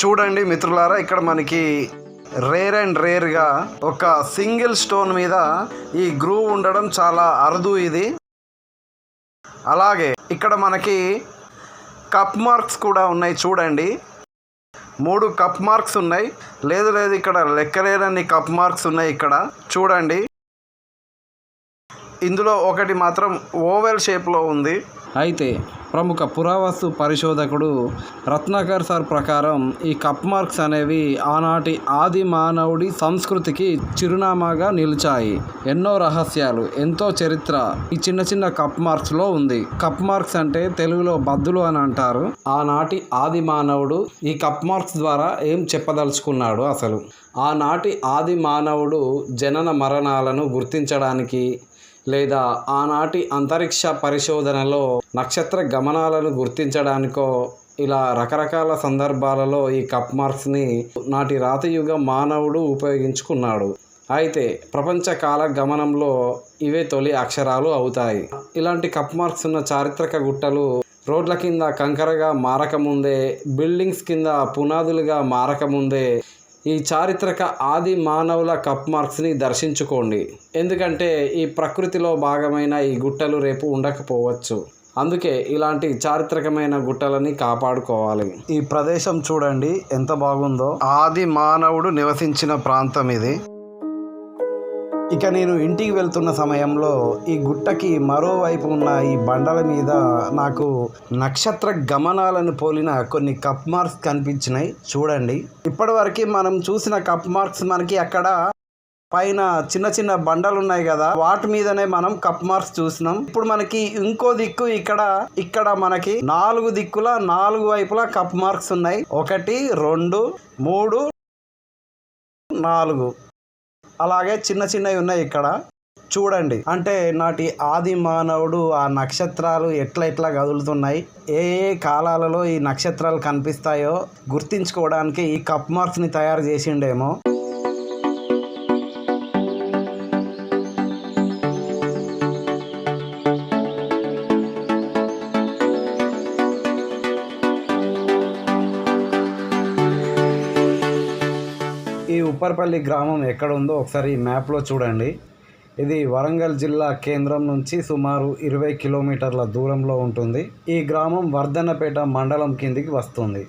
చూడండి మిత్రులారా ఇక్కడ మనకి రేర్ అండ్ రేర్గా ఒక సింగిల్ స్టోన్ మీద ఈ గ్రూవ్ ఉండడం చాలా అరుదు ఇది. అలాగే ఇక్కడ మనకి కప్ మార్క్స్ కూడా ఉన్నాయి చూడండి. మూడు కప్ మార్క్స్ ఉన్నాయి. లేదు లేదు ఇక్కడ లెక్కలేనన్ని కప్ మార్క్స్ ఉన్నాయి ఇక్కడ. చూడండి. ఇందులో ఒకటి మాత్రం ఓవెల్ షేప్లో ఉంది. అయితే ప్రముఖ పురావస్తు పరిశోధకుడు రత్నాకర్ సార్ ప్రకారం ఈ కప్ మార్క్స్ అనేవి ఆనాటి ఆది మానవుడి సంస్కృతికి చిరునామాగా నిలిచాయి. ఎన్నో రహస్యాలు ఎంతో చరిత్ర ఈ చిన్న చిన్న కప్ మార్క్స్లో ఉంది. కప్ మార్క్స్ అంటే తెలుగులో బద్దులు అని అంటారు. ఆనాటి ఆది మానవుడు ఈ కప్ మార్క్స్ ద్వారా ఏం చెప్పదలుచుకున్నాడు అసలు? ఆనాటి ఆది మానవుడు జనన మరణాలను గుర్తించడానికి లేదా ఆనాటి అంతరిక్ష పరిశోధనలో నక్షత్ర గమనాలను గుర్తించడానికో ఇలా రకరకాల సందర్భాలలో ఈ కప్ మార్క్స్ని నాటి రాతయుగ మానవుడు ఉపయోగించుకున్నాడు. అయితే ప్రపంచ కాల గమనంలో ఇవే తొలి అక్షరాలు అవుతాయి. ఇలాంటి కప్ మార్క్స్ ఉన్న చారిత్రక గుట్టలు రోడ్ల కింద కంకరగా మారకముందే బిల్డింగ్స్ కింద పునాదులుగా మారకముందే ఈ చారిత్రక ఆది మానవుల కప్ మార్క్స్ని దర్శించుకోండి. ఎందుకంటే ఈ ప్రకృతిలో భాగమైన ఈ గుట్టలు రేపు ఉండకపోవచ్చు. అందుకే ఇలాంటి చారిత్రకమైన గుట్టలని కాపాడుకోవాలి. ఈ ప్రదేశం చూడండి ఎంత బాగుందో. ఆది మానవుడు నివసించిన ప్రాంతం ఇది. ఇక నేను ఇంటికి వెళ్తున్న సమయంలో ఈ గుట్టకి మరోవైపు ఉన్న ఈ బండల మీద నాకు నక్షత్ర గమనాలను పోలిన కొన్ని కప్ మార్క్స్ కనిపించినాయి. చూడండి. ఇప్పటివరకు మనం చూసిన కప్ మార్క్స్ మనకి అక్కడ పైన చిన్న చిన్న బండలు ఉన్నాయి కదా. వాటి మీదనే మనం కప్ మార్క్స్ చూసినాం. ఇప్పుడు మనకి ఇంకో దిక్కు ఇక్కడ. ఇక్కడ మనకి నాలుగు దిక్కుల నాలుగు వైపులా కప్ మార్క్స్ ఉన్నాయి. ఒకటి రెండు మూడు నాలుగు. అలాగే చిన్న చిన్నవి ఉన్నాయి ఇక్కడ. చూడండి. అంటే నాటి ఆది మానవుడు ఆ నక్షత్రాలు ఎట్లా ఎట్లా కదులుతున్నాయి ఏ ఏ కాలాలలో ఈ నక్షత్రాలు కనిపిస్తాయో గుర్తించుకోవడానికి ఈ కప్ మార్క్స్ని తయారు చేసిండేమో. ఉప్పర్పల్లి గ్రామం ఎక్కడ ఉందో ఒకసారి మ్యాప్లో చూడండి. ఇది వరంగల్ జిల్లా కేంద్రం నుంచి సుమారు ఇరవై కిలోమీటర్ల దూరంలో ఉంటుంది. ఈ గ్రామం వర్ధన్నపేట మండలం కిందికి వస్తుంది.